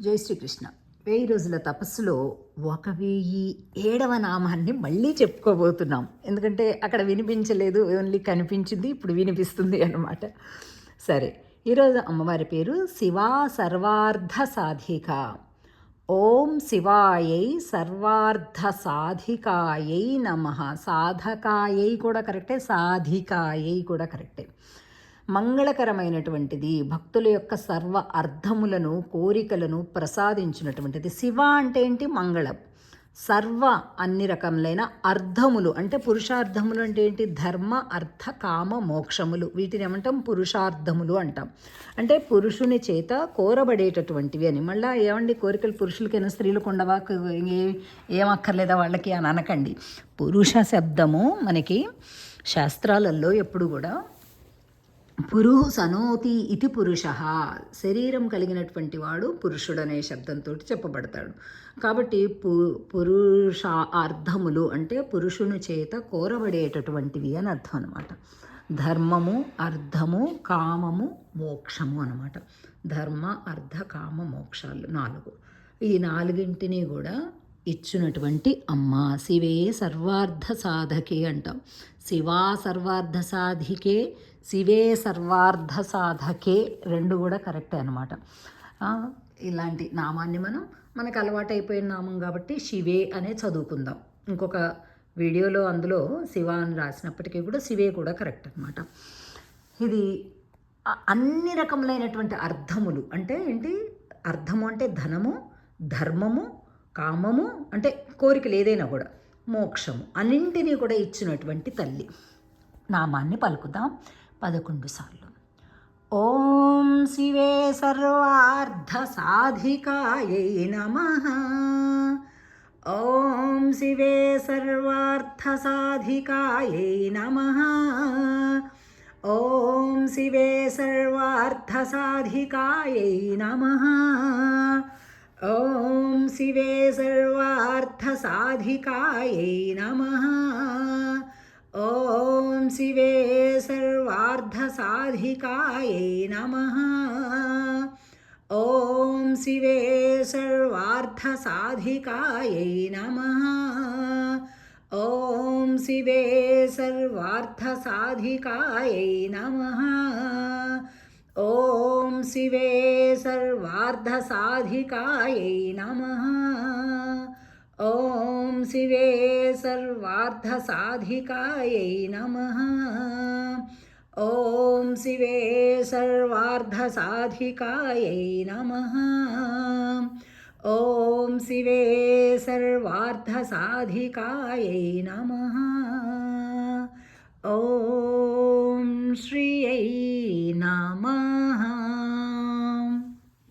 జై శ్రీకృష్ణ. వెయ్యి రోజుల తపస్సులో ఒక వెయ్యి ఏడవ నామాన్ని మళ్ళీ చెప్పుకోబోతున్నాం. ఎందుకంటే అక్కడ వినిపించలేదు ఓన్లీ కనిపించింది ఇప్పుడు వినిపిస్తుంది అన్నమాట. సరే ఈరోజు అమ్మవారి పేరు శివా సర్వార్థ సాధిక. ఓం శివాయై సర్వార్థ సాధికాయై నమ. సాధకాయై కూడా కరెక్టే సాధికాయై కూడా కరెక్టే. మంగళకరమైనటువంటిది భక్తుల యొక్క సర్వ అర్థములను కోరికలను ప్రసాదించినటువంటిది. శివ అంటే ఏంటి? మంగళం. సర్వ అన్ని రకములైన అర్థములు అంటే పురుషార్థములు అంటే ఏంటి? ధర్మ అర్థ కామ మోక్షములు. వీటిని ఏమంటాం? పురుషార్థములు అంటాం. అంటే పురుషుని చేత కోరబడేటటువంటివి అని. మళ్ళీ ఏమండి? కోరికలు పురుషులకైనా స్త్రీలకు ఉండవా? ఏమక్కర్లేదా వాళ్ళకి? అని అనకండి. పురుష శబ్దము మనకి శాస్త్రాలలో ఎప్పుడు కూడా పురుహు సనోతి ఇది పురుష. శరీరం కలిగినటువంటి వాడు పురుషుడు అనే శబ్దంతో చెప్పబడతాడు. కాబట్టి పు పురుష అర్థములు అంటే పురుషుని చేత కోరబడేటటువంటివి అని అర్థం అనమాట ధర్మము అర్థము కామము మోక్షము అనమాట ధర్మ అర్థ కామ మోక్షాలు నాలుగు. ఈ నాలుగింటిని కూడా ఇచ్చినటువంటి అమ్మ. శివే సర్వార్థ సాధకి అంటాం. శివా సర్వార్థ సాధికే శివే సర్వార్థ సాధకే రెండు కూడా కరెక్టే అనమాట ఇలాంటి నామాన్ని మనం మనకు అలవాటైపోయిన నామం కాబట్టి శివే అనే చదువుకుందాం. ఇంకొక వీడియోలో అందులో శివ అని రాసినప్పటికీ కూడా శివే కూడా కరెక్ట్ అనమాట ఇది అన్ని రకములైనటువంటి అర్థములు. అంటే ఏంటి? అర్థము అంటే ధనము ధర్మము కామము అంటే కోరికలు ఏదైనా కూడా. మోక్షము అన్నింటినీ కూడా ఇచ్చినటువంటి తల్లి. నామాన్ని పలుకుదాం. పదకొండు సార్లు. ఓం శివే సర్వార్థ సాధికాయై నమ. ఓం శివే సర్వార్థ సాధికాయై నమ. ఓం శివే సర్వార్థ సాధికాయై నమ. ॐ शिवे सर्वार्थसाधिकायै नमः। ॐ शिवे सर्वार्थसाधिकायै नमः। ॐ शिवे सर्वार्थसाधिकायै नमः। ॐ शिवे सर्वार्थसाधिकायै नमः। ॐ शिवे सर्वार्धसाधिकायै नमः। ॐ शिवे सर्वार्धसाधिकायै नमः। ॐ शिवे सर्वार्धसाधिकायै नमः। ॐ शिवे सर्वार्धसाधिकायै नमः। ॐ श्रियै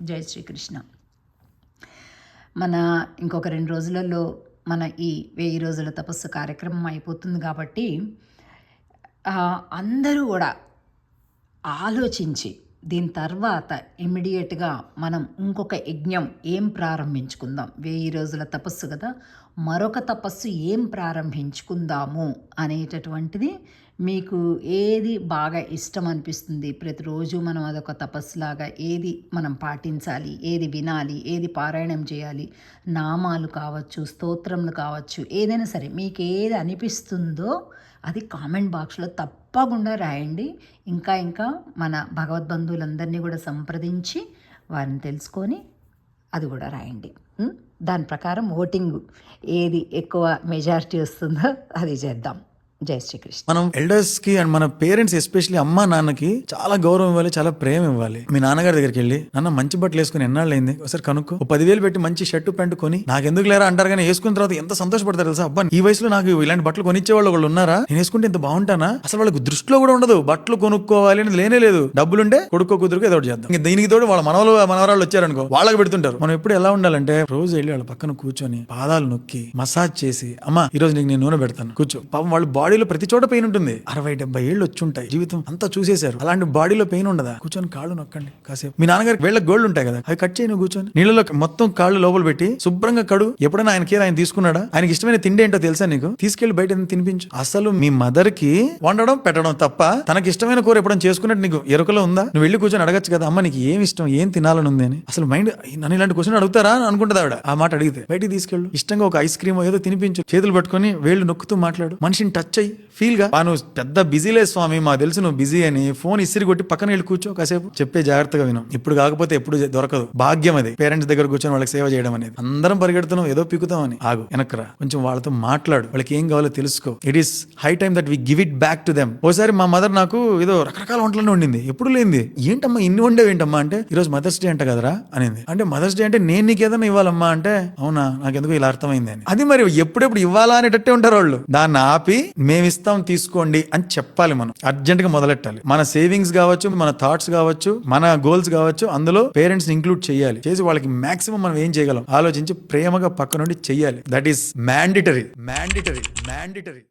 జై శ్రీకృష్ణ. మన ఇంకొక రెండు రోజులలో మన ఈ వెయ్యి రోజుల తపస్సు కార్యక్రమం అయిపోతుంది కాబట్టి అందరూ కూడా ఆలోచించి దీని తర్వాత ఇమ్మీడియట్గా మనం ఇంకొక యజ్ఞం ఏం ప్రారంభించుకుందాం? వెయ్యి రోజుల తపస్సు కదా మరొక తపస్సు ఏం ప్రారంభించుకుందాము అనేటటువంటిది మీకు ఏది బాగా ఇష్టం అనిపిస్తుంది? ప్రతిరోజు మనం అదొక తపస్సులాగా ఏది మనం పాటించాలి? ఏది వినాలి? ఏది పారాయణం చేయాలి? నామాలు కావచ్చు స్తోత్రములు కావచ్చు ఏదైనా సరే మీకు ఏది అనిపిస్తుందో అది కామెంట్ బాక్స్లో తప్పకుండా రాయండి. ఇంకా ఇంకా మన భగవద్బంధువులందరినీ కూడా సంప్రదించి వారిని తెలుసుకొని అది కూడా రాయండి. దాని ప్రకారం ఓటింగ్ ఏది ఎక్కువ మెజారిటీ వస్తుందో అది చేద్దాం. జై శ్రీకృష్ణ. మనం ఎల్డర్స్కి అండ్ మన పేరెంట్స్ ఎస్పెషల్లీ అమ్మా నాన్నకి చాలా గౌరవం ఇవ్వాలి చాలా ప్రేమ ఇవ్వాలి. మీ నాన్నగారి దగ్గరికి వెళ్ళి నాన్న మంచి బట్టలు వేసుకుని ఎన్నాళ్ళైంది ఒకసారి కనుక్కో. పదివేలు పెట్టి మంచి షర్టు ప్యాంటు కొని నాకు ఎందుకు లేరా అంటారు కానీ వేసుకున్న తర్వాత ఎంత సంతోషపడతారు తెలుసా? అబ్బా ఈ వయసులో నాకు ఇలాంటి బట్టలు కొనిచ్చే వాళ్ళు ఒకళ్ళు ఉన్నారా? నేను వేసుకుంటే ఇంత బాగుంటానా? అసలు వాళ్ళకి దృష్టిలో కూడా ఉండదు. బట్టలు కొనుక్కోవాలి అనేది లేనే లేదు. డబ్బులుంటే కొడుకో కుదురుకు ఏదో చేద్దాం. ఇంకా దీనికి తోడు వాళ్ళ మనవలు మనవరాళ్ళు వచ్చారనుకో వాళ్ళకి పెడుతుంటారు. మనం ఎప్పుడు ఎలా ఉండాలంటే రోజు వెళ్ళి వాళ్ళ పక్కన కూర్చొని పాదాలు నొక్కి మసాజ్ చేసి అమ్మా ఈ రోజు నీకు నేను నూనె పెడతాను. కూర్చో. పాపం వాళ్ళు బాడీ బాడీలో ప్రతి చోట పెయిన్ ఉంటుంది. అరవై డెబ్బై ఏళ్ళు వచ్చి ఉంటాయి జీవితం అంతా చూసేశారు. అలాంటి బాడీలో పెయిన్ ఉండదా? కూర్చొని కాళ్ళు నొక్కండి. కాసేపు. మీ నాన్నగారికి వేళ్ళ గోల్డ్ ఉంటాయి కదా? అవి కట్ చేయను కూర్చొని. నీళ్ళలో మొత్తం కాళ్ళు లోపల పెట్టి శుభ్రంగా కడు. ఎప్పుడైనా ఆయన కేర్ ఆయన తీసుకున్నాడా? ఆయనకి ఇష్టమైన తిండి ఏంటో తెలుసా నీకు? తీసుకెళ్ళి బయట తినిపించు. అసలు మీ మదర్కి వండడం పెట్టడం తప్ప తనకి ఇష్టమైన కూర ఎప్పుడైనా చేసుకున్నట్టు నీకు ఎరుకలో ఉందా? నువ్వు వెళ్ళి కూర్చొని అడగచ్చు కదా అమ్మ నీకు ఏం ఇష్టం ఏం తినాలని ఉంది అని. అసలు మైండ్ నన్ను ఇలాంటి క్వశ్చన్ అడుగుతారా అని అనుకుంటుంది ఆవిడ. ఆ మాట అడిగితే బయటికి తీసుకెళ్ళు. ఇష్టంగా ఒక ఐస్ క్రీమ్ ఏదో తినిపించు. చేతులు పట్టుకొని వేళ్ళు నొక్కుతూ మాట్లాడు. మనిషిని టచ్ అయ్యి ఫీల్గా. నువ్వు పెద్ద బిజీ స్వామి మా తెలుసు నువ్వు బిజీ అని. ఫోన్ ఇసిరి కొట్టి పక్కన వెళ్ళి కూర్చో కాసేపు. చెప్పే జాగ్రత్తగా విను. ఇప్పుడు కాకపోతే ఎప్పుడు దొరకదు. భాగ్యం అది. పేరెంట్స్ దగ్గర కూర్చొని వాళ్ళకి సేవ చేయడం అనేది. అందరం పరిగెడుతున్నాం ఏదో పీకుతాం అని. ఆగు వెనక్రా కొంచెం వాళ్ళతో మాట్లాడు. వాళ్ళకి ఏం కావాలో తెలుసుకో. It is high time that we give it back to them ఓసారి మా మదర్ నాకు ఏదో రకరకాల వంటలను వండింది. ఎప్పుడు లేనిది. ఏంటమ్మా ఇన్ని వండేవి ఏంటమ్మా అంటే ఈ రోజు మదర్స్ డే అంట కదరా అనింది. అంటే మదర్స్ డే అంటే నేను నీకు ఏదైనా ఇవ్వాలమ్మా అంటే అవునా? నాకెందుకు ఇలా అర్థమైంది అని. అది మరి ఎప్పుడెప్పుడు ఇవ్వాలా అనేటట్టే ఉంటారు వాళ్ళు. దాన్ని ఆపి మేమిస్తాం తీసుకోండి అని చెప్పాలి మనం. అర్జెంట్గా మొదలెట్టాలి. మన సేవింగ్స్ కావచ్చు మన థాట్స్ కావచ్చు మన గోల్స్ కావచ్చు అందులో పేరెంట్స్ ఇంక్లూడ్ చేయాలి. చేసి వాళ్ళకి మాక్సిమం మనం ఏం చేయగలం? ఆలోచించి ప్రేమగా పక్క నుండి చేయాలి. That is mandatory. Mandatory. Mandatory.